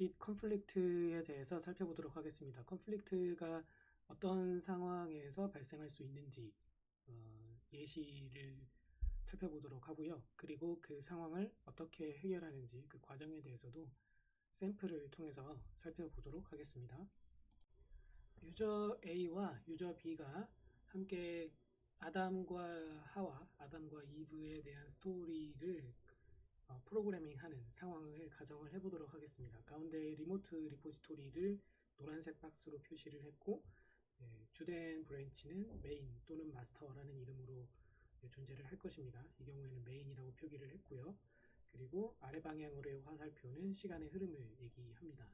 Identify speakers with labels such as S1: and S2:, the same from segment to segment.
S1: git 컨플릭트에 대해서 살펴보도록 하겠습니다. 컨플릭트가 어떤 상황에서 발생할 수 있는지 어, 예시를 살펴보도록 하고요. 그리고 그 상황을 어떻게 해결하는지 그 과정에 대해서도 샘플을 통해서 살펴보도록 하겠습니다. 유저 A와 유저 B가 함께 아담과 하와, 아담과 이브에 대한 스토리를 어, 프로그래밍 하는 상황을 가정을 해보도록 하겠습니다. 가운데 리모트 리포지토리를 노란색 박스로 표시를 했고 예, 주된 브랜치는 메인 또는 마스터라는 이름으로 예, 존재를 할 것입니다. 이 경우에는 메인이라고 표기를 했고요. 그리고 아래 방향으로의 화살표는 시간의 흐름을 얘기합니다.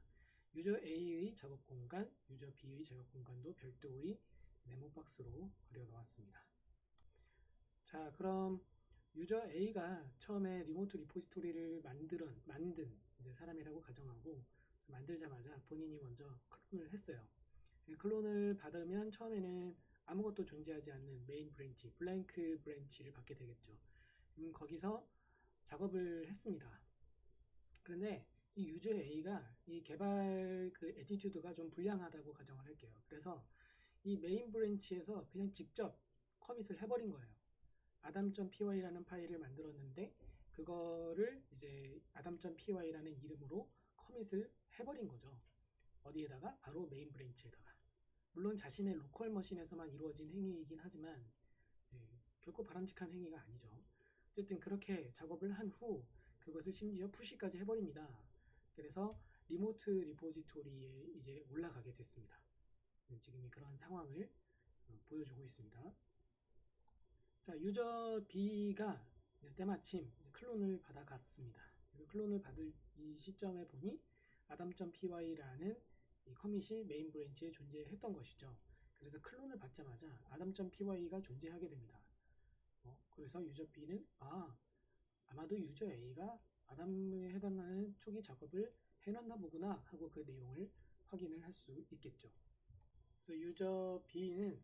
S1: 유저 A의 작업 공간, 유저 B의 작업 공간도 별도의 네모 박스로 그려 놓았습니다. 자, 그럼 유저 A가 처음에 리모트 리포지토리를 만들은 만든 이제 사람이라고 가정하고 만들자마자 본인이 먼저 클론을 했어요. 클론을 받으면 처음에는 아무것도 존재하지 않는 메인 브랜치, 블랭크 브랜치를 받게 되겠죠. 음, 거기서 작업을 했습니다. 그런데 이 유저 A가 이 개발 그 에티튜드가 좀 불량하다고 가정을 할게요. 그래서 이 메인 브랜치에서 그냥 직접 커밋을 해버린 거예요. adam.py라는 파일을 만들었는데 그거를 이제 adam.py라는 이름으로 커밋을 해버린 거죠. 어디에다가? 바로 메인 브랜치에다가. 물론 자신의 로컬 머신에서만 이루어진 행위이긴 하지만 네, 결코 바람직한 행위가 아니죠. 어쨌든 그렇게 작업을 한 후 그것을 심지어 푸시까지 해버립니다. 그래서 리모트 리포지토리에 이제 올라가게 됐습니다. 네, 지금 그런 상황을 어, 보여주고 있습니다. 자, 유저 B가 때마침 클론을 받아갔습니다. 클론을 받을 이 시점에 보니 adam.py라는 이 커밋이 메인 브랜치에 존재했던 것이죠. 그래서 클론을 받자마자 adam.py가 존재하게 됩니다. 어, 그래서 유저 B는 아 아마도 유저 A가 아담에 해당하는 초기 작업을 해놨나 보구나 하고 그 내용을 확인을 할 수 있겠죠. 그래서 유저 B는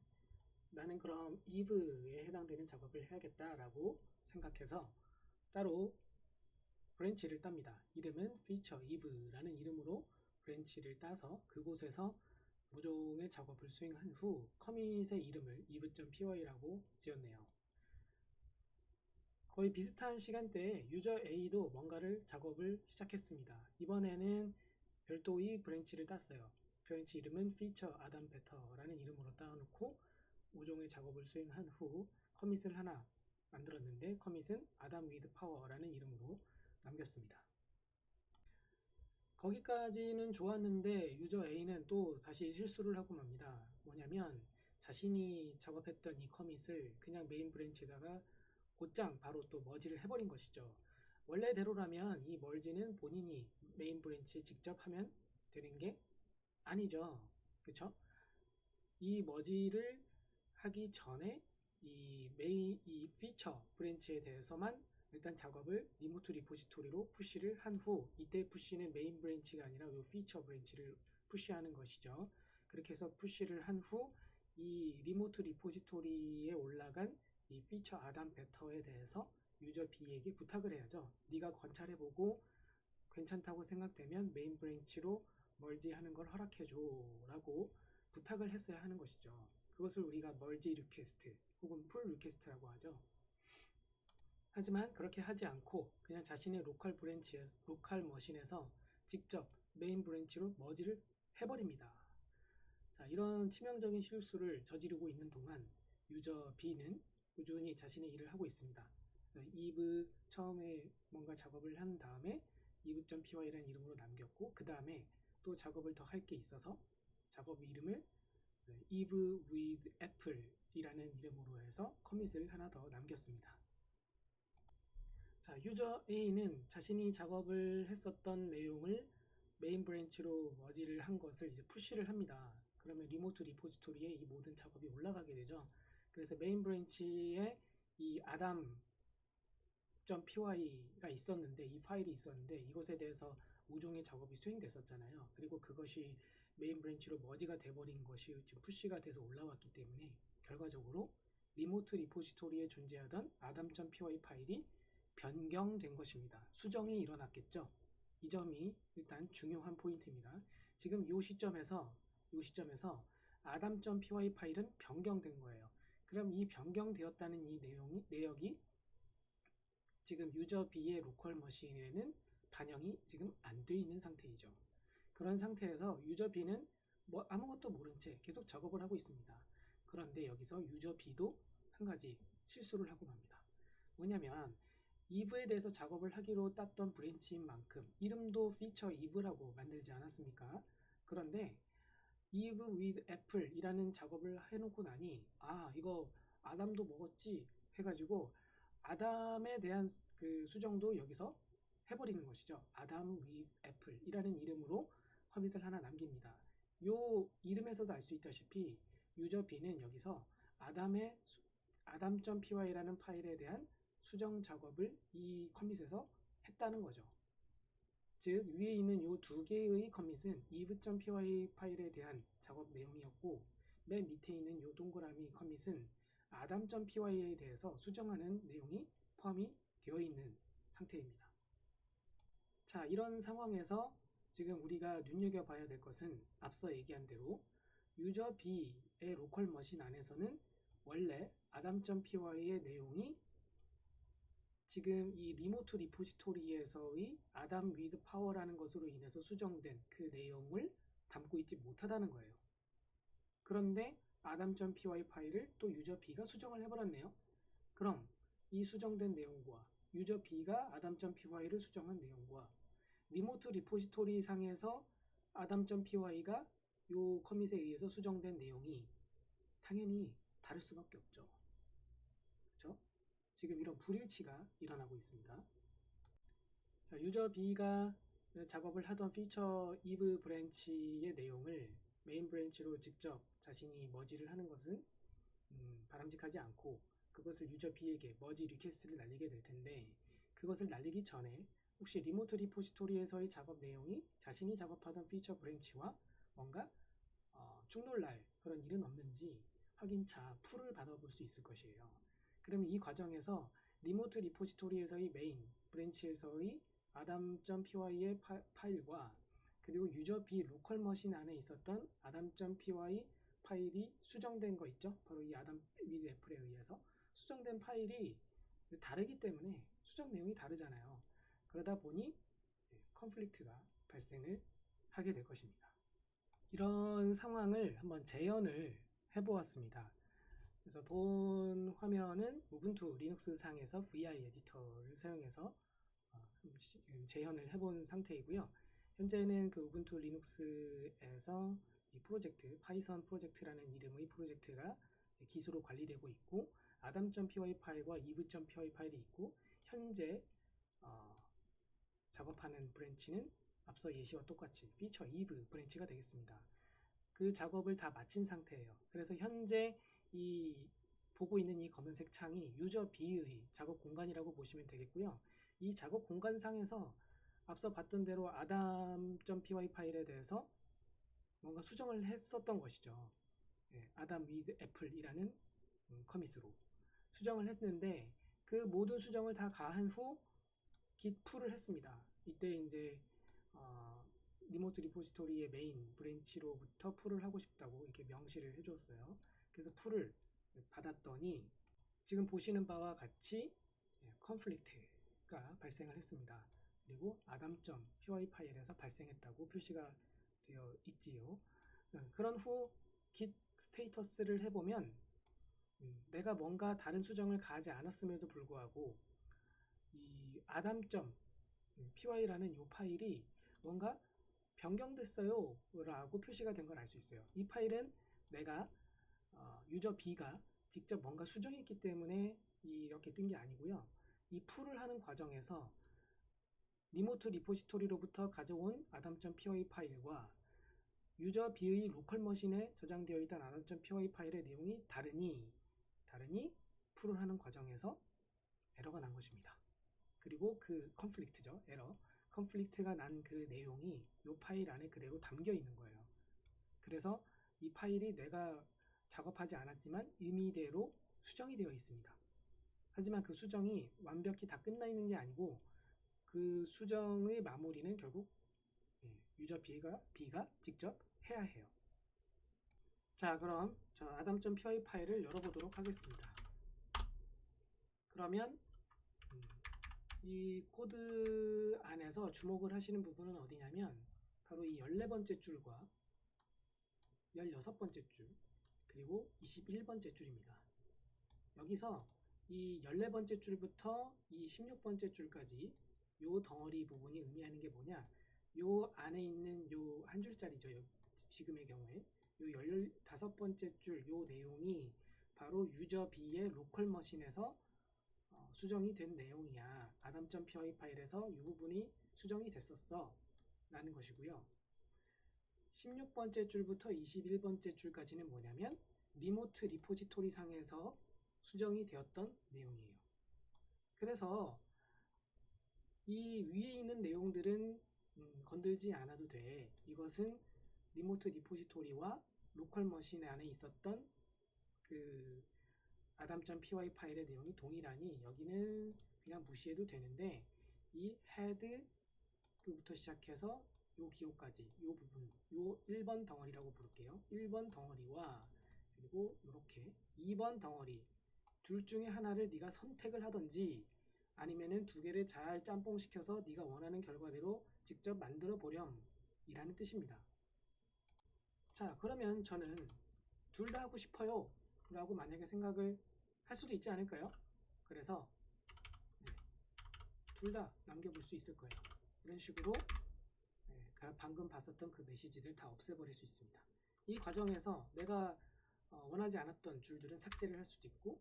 S1: 나는 그럼 이브에 해당되는 작업을 해야겠다라고 생각해서 따로 브랜치를 땁니다. 이름은 feature 이브라는 이름으로 브랜치를 따서 그곳에서 모종의 작업을 수행한 후 커밋의 이름을 이브.py라고 지었네요. 거의 비슷한 시간대에 유저 A도 뭔가를 작업을 시작했습니다. 이번에는 별도의 브랜치를 땄어요. 브랜치 이름은 feature adam better라는 이름으로 따놓고 모종의 작업을 수행한 후 커밋을 하나 만들었는데 커밋은 adam with power라는 이름으로 남겼습니다. 거기까지는 좋았는데 유저 A는 또 다시 실수를 하고 맙니다. 뭐냐면 자신이 작업했던 이 커밋을 그냥 메인 브랜치에다가 곧장 바로 또 머지를 해버린 것이죠. 원래대로라면 이 멀지는 본인이 메인 브랜치에 직접 하면 되는 게 아니죠. 그쵸? 이 머지를 하기 전에 이 메인 이 피처 브랜치에 대해서만 일단 작업을 리모트 리포지토리로 푸시를 한 후 이때 푸시는 메인 브랜치가 아니라 이 피처 브랜치를 푸시하는 것이죠. 그렇게 해서 푸시를 한 후 이 리모트 리포지토리에 올라간 이 피처 아담 베터에 대해서 유저 B에게 부탁을 해야죠. 네가 관찰해보고 괜찮다고 생각되면 메인 브랜치로 멀지하는 걸 허락해줘 라고 부탁을 했어야 하는 것이죠. 그것을 우리가 멀지 리퀘스트 혹은 풀 리퀘스트라고 하죠. 하지만 그렇게 하지 않고 그냥 자신의 로컬 브랜치에 로컬 머신에서 직접 메인 브랜치로 머지를 해버립니다. 자, 이런 치명적인 실수를 저지르고 있는 동안 유저 B는 꾸준히 자신의 일을 하고 있습니다. 그래서 이브 처음에 뭔가 작업을 한 다음에 이브.py라는 이름으로 남겼고 그 다음에 또 작업을 더 할 게 있어서 작업 이름을 eve with apple 이라는 이름으로 해서 커밋을 하나 더 남겼습니다. 자, 유저 A는 자신이 작업을 했었던 내용을 메인 브랜치로 머지를 한 것을 이제 푸시를 합니다. 그러면 리모트 리포지토리에 이 모든 작업이 올라가게 되죠. 그래서 메인 브랜치에 이 adam.py가 있었는데 이 파일이 있었는데 이것에 대해서 5종의 작업이 수행됐었잖아요. 그리고 그것이 메인 브랜치로 머지가 돼버린 것이 지금 푸시가 돼서 올라왔기 때문에 결과적으로 리모트 리포지토리에 존재하던 adam.py 파일이 변경된 것입니다. 수정이 일어났겠죠. 이 점이 일단 중요한 포인트입니다. 지금 이 시점에서 이 시점에서 아담.py 파일은 변경된 거예요. 그럼 이 변경되었다는 이 내용이 내역이 지금 유저 B의 로컬 머신에는 반영이 지금 안 돼 있는 상태이죠. 그런 상태에서 유저 B는 뭐 아무것도 모른 채 계속 작업을 하고 있습니다. 그런데 여기서 유저 B도 한 가지 실수를 하고 맙니다. 뭐냐면 이브에 대해서 작업을 하기로 땄던 브랜치인 만큼 이름도 피처 이브라고 만들지 않았습니까? 그런데 이브 with 애플이라는 작업을 해놓고 나니 아 이거 아담도 먹었지 해가지고 아담에 대한 그 수정도 여기서 해버리는 것이죠. 아담 with 애플이라는 이름으로 커밋을 하나 남깁니다. 요 이름에서도 알 수 있다시피 유저 B는 여기서 아담의 아담.py라는 파일에 대한 수정 작업을 이 커밋에서 했다는 거죠. 즉 위에 있는 이 두 개의 커밋은 eve.py 파일에 대한 작업 내용이었고 맨 밑에 있는 이 동그라미 커밋은 아담.py에 대해서 수정하는 내용이 포함이 되어 있는 상태입니다. 자 이런 상황에서 지금 우리가 눈여겨봐야 될 것은 앞서 얘기한 대로 유저 B의 로컬 머신 안에서는 원래 아담.py의 내용이 지금 이 리모트 리포지토리에서의 아담 위드 파워라는 것으로 인해서 수정된 그 내용을 담고 있지 못하다는 거예요. 그런데 아담.py 파일을 또 유저 B가 수정을 해버렸네요. 그럼 이 수정된 내용과 유저 B가 아담.py를 수정한 내용과 리모트 리포지토리 상에서 아담.py가 요 커밋에 의해서 수정된 내용이 당연히 다를 수밖에 없죠. 그렇죠? 지금 이런 불일치가 일어나고 있습니다. 자, 유저 B가 작업을 하던 피처 이브 브랜치의 내용을 메인 브랜치로 직접 자신이 머지를 하는 것은 음, 바람직하지 않고 그것을 유저 B에게 머지 리퀘스트를 날리게 될 텐데 그것을 날리기 전에 혹시 리모트 리포지토리에서의 작업 내용이 자신이 작업하던 피처 브랜치와 뭔가 어, 충돌날 그런 일은 없는지 확인차 풀을 받아볼 수 있을 것이에요. 그러면 이 과정에서 리모트 리포지토리에서의 메인 브랜치에서의 아담.py의 파일과 그리고 유저 B 로컬 머신 안에 있었던 아담.py 파일이 수정된 거 있죠? 바로 이 아담 위드 애플에 의해서 수정된 파일이 다르기 때문에 수정 내용이 다르잖아요. 그러다 보니 컨플릭트가 발생을 하게 될 것입니다. 이런 상황을 한번 재현을 해보았습니다. 그래서 본 화면은 우분투 리눅스 상에서 VI 에디터를 사용해서 어, 재현을 해본 상태이고요. 현재는 그 우분투 리눅스에서 이 프로젝트 파이썬 프로젝트라는 이름의 프로젝트가 기수로 관리되고 있고 아담.py 파일과 eve.py 파일이 있고 현재 어, 작업하는 브랜치는 앞서 예시와 똑같이 피처 eve 브랜치가 되겠습니다. 그 작업을 다 마친 상태예요. 그래서 현재 이 보고 있는 이 검은색 창이 유저 B의 작업 공간이라고 보시면 되겠고요. 이 작업 공간상에서 앞서 봤던 대로 아담.py 파일에 대해서 뭔가 수정을 했었던 것이죠. 예, 아담 위드 애플이라는 음, 커밋으로 수정을 했는데 그 모든 수정을 다 가한 후 git 풀을 했습니다. 이때 이제 어, 리모트 리포지토리의 메인 브랜치로부터 풀을 하고 싶다고 이렇게 명시를 해줬어요. 그래서 풀을 받았더니 지금 보시는 바와 같이 컨플릭트가 발생을 했습니다. 그리고 아담.py 파일에서 발생했다고 표시가 되어 있지요. 음, 그런 후 git 스테이터스를 해보면 음, 내가 뭔가 다른 수정을 가하지 않았음에도 불구하고 이 아담.py라는 이 파일이 뭔가 변경됐어요 라고 표시가 된 걸 알 수 있어요. 이 파일은 내가 어, 유저 B가 직접 뭔가 수정했기 때문에 이렇게 뜬 게 아니고요. 이 풀을 하는 과정에서 리모트 리포지토리로부터 가져온 아담.py 파일과 유저 B의 로컬 머신에 저장되어 있던 아담.py 파일의 내용이 다르니 다르니 풀을 하는 과정에서 에러가 난 것입니다. 그리고 그 컨플릭트죠. 에러. 컨플릭트가 난 그 내용이 이 파일 안에 그대로 담겨 있는 거예요. 그래서 이 파일이 내가 작업하지 않았지만 의미대로 수정이 되어 있습니다. 하지만 그 수정이 완벽히 다 끝나 있는 게 아니고 그 수정의 마무리는 결국 예, 유저 B가, B가 직접 해야 해요. 자, 그럼 저 아담.py 파일을 열어보도록 하겠습니다. 그러면 음, 이 코드 안에서 주목을 하시는 부분은 어디냐면 바로 이 14번째 줄과 16번째 줄 그리고 21번째 줄입니다. 여기서 이 14번째 줄부터 이 16번째 줄까지 요 덩어리 부분이 의미하는 게 뭐냐 요 안에 있는 요 한 줄짜리죠. 요 지금의 경우에 요 15번째 줄 요 내용이 바로 유저 B의 로컬 머신에서 어, 수정이 된 내용이야. 아담.py 파일에서 이 부분이 수정이 됐었어. 라는 것이고요. 16번째 줄부터 21번째 줄까지는 뭐냐면 리모트 리포지토리 상에서 수정이 되었던 내용이에요. 그래서 이 위에 있는 내용들은 음, 건들지 않아도 돼. 이것은 리모트 리포지토리와 로컬 머신 안에 있었던 그 아담.py 파일의 내용이 동일하니 여기는 그냥 무시해도 되는데 이 head부터 시작해서 요 기호까지 요 부분 요 1번 덩어리라고 부를게요. 1번 덩어리와 그리고 이렇게 2번 덩어리 둘 중에 하나를 네가 선택을 하든지 아니면은 두 개를 잘 짬뽕 시켜서 네가 원하는 결과대로 직접 만들어 보렴 이라는 뜻입니다. 자 그러면 저는 둘 다 하고 싶어요 라고 만약에 생각을 할 수도 있지 않을까요? 그래서 네, 둘다 남겨볼 수 있을 거예요. 이런 식으로 네, 방금 봤었던 그 메시지를 다 없애버릴 수 있습니다. 이 과정에서 내가 어, 원하지 않았던 줄들은 삭제를 할 수도 있고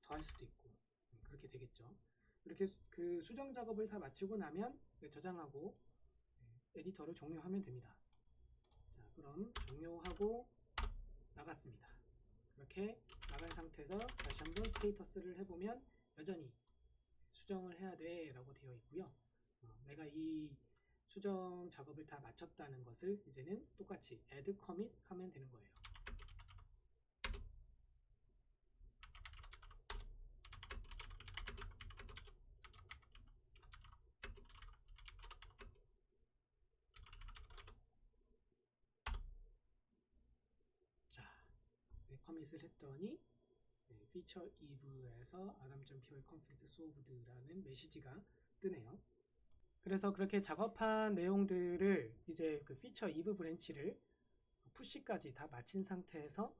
S1: 더할 수도 있고 음, 그렇게 되겠죠. 이렇게 그 수정 작업을 다 마치고 나면 저장하고 네, 에디터를 종료하면 됩니다. 자, 그럼 종료하고 나갔습니다. 이렇게 나간 상태에서 다시 한번 스테이터스를 해보면 여전히 수정을 해야 돼 라고 되어 있고요. 어, 내가 이 수정 작업을 다 마쳤다는 것을 이제는 똑같이 add commit 하면 되는 거예요. 자, 네, 커밋을 했더니 네, 피처 이브에서 아담.py conflict solved라는 메시지가 뜨네요. 그래서 그렇게 작업한 내용들을 이제 그 피처 이브 브랜치를 푸시까지 다 마친 상태에서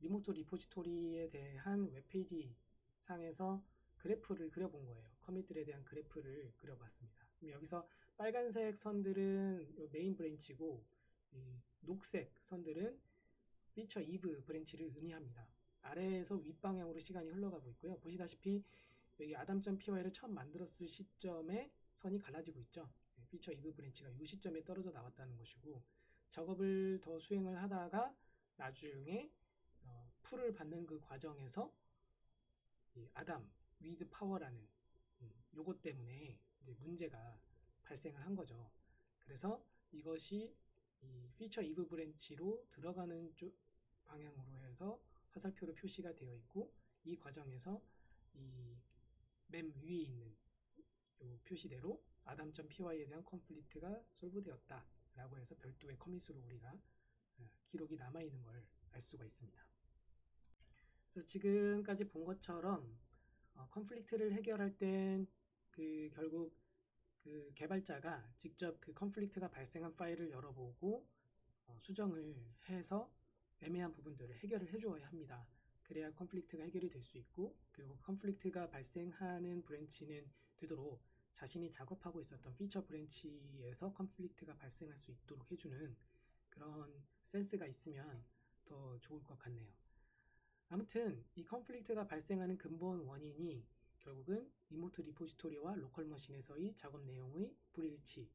S1: 리모트 리포지토리에 대한 웹페이지 상에서 그래프를 그려본 거예요. 커밋들에 대한 그래프를 그려봤습니다. 여기서 빨간색 선들은 메인 브랜치고 녹색 선들은 피처 이브 브랜치를 의미합니다. 아래에서 윗방향으로 시간이 흘러가고 있고요. 보시다시피 여기 아담.py를 처음 만들었을 시점에 선이 갈라지고 있죠. 피처 이브 브랜치가 이 시점에 떨어져 나왔다는 것이고 작업을 더 수행을 하다가 나중에 어, 풀을 받는 그 과정에서 아담 위드 파워라는 음, 요것 때문에 이제 문제가 발생을 한 거죠. 그래서 이것이 이 피처 이브 브랜치로 들어가는 쪽 방향으로 해서 화살표로 표시가 되어 있고 이 과정에서 이 맨 위에 있는 요 표시대로 아담.py에 대한 컴플리트가 솔브되었다 라고 해서 별도의 커밋으로 우리가 어, 기록이 남아 있는 걸 알 수가 있습니다. 그래서 지금까지 본 것처럼 어, 컨플릭트를 해결할 땐 그 결국 그 개발자가 직접 그 컨플릭트가 발생한 파일을 열어보고 어, 수정을 해서 애매한 부분들을 해결을 해주어야 합니다. 그래야 컨플릭트가 해결이 될 수 있고 그리고 컨플릭트가 발생하는 브랜치는 되도록 자신이 작업하고 있었던 피처 브랜치에서 컨플릭트가 발생할 수 있도록 해주는 그런 센스가 있으면 더 좋을 것 같네요. 아무튼 이 컨플릭트가 발생하는 근본 원인이 결국은 리모트 리포지토리와 로컬 머신에서의 작업 내용의 불일치,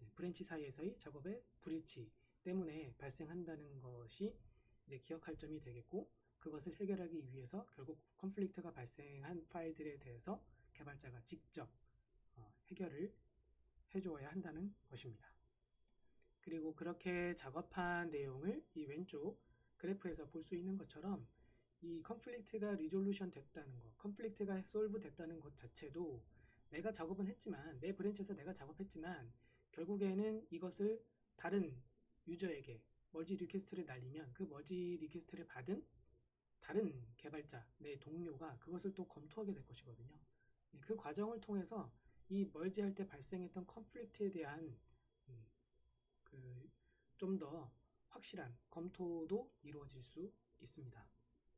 S1: 예, 브랜치 사이에서의 작업의 불일치 때문에 발생한다는 것이 이제 기억할 점이 되겠고 그것을 해결하기 위해서 결국 컨플릭트가 발생한 파일들에 대해서 개발자가 직접 어, 해결을 해주어야 한다는 것입니다. 그리고 그렇게 작업한 내용을 이 왼쪽 그래프에서 볼 수 있는 것처럼 이 컨플릭트가 리졸루션 됐다는 것, 컨플릭트가 솔브 됐다는 것 자체도 내가 작업은 했지만 내 브랜치에서 내가 작업했지만 결국에는 이것을 다른 유저에게 멀지 리퀘스트를 날리면 그 멀지 리퀘스트를 받은 다른 개발자, 내 동료가 그것을 또 검토하게 될 것이거든요. 예, 그 과정을 통해서 이 멀지할 때 발생했던 컨플릭트에 대한 음, 그좀 더 확실한 검토도 이루어질 수 있습니다.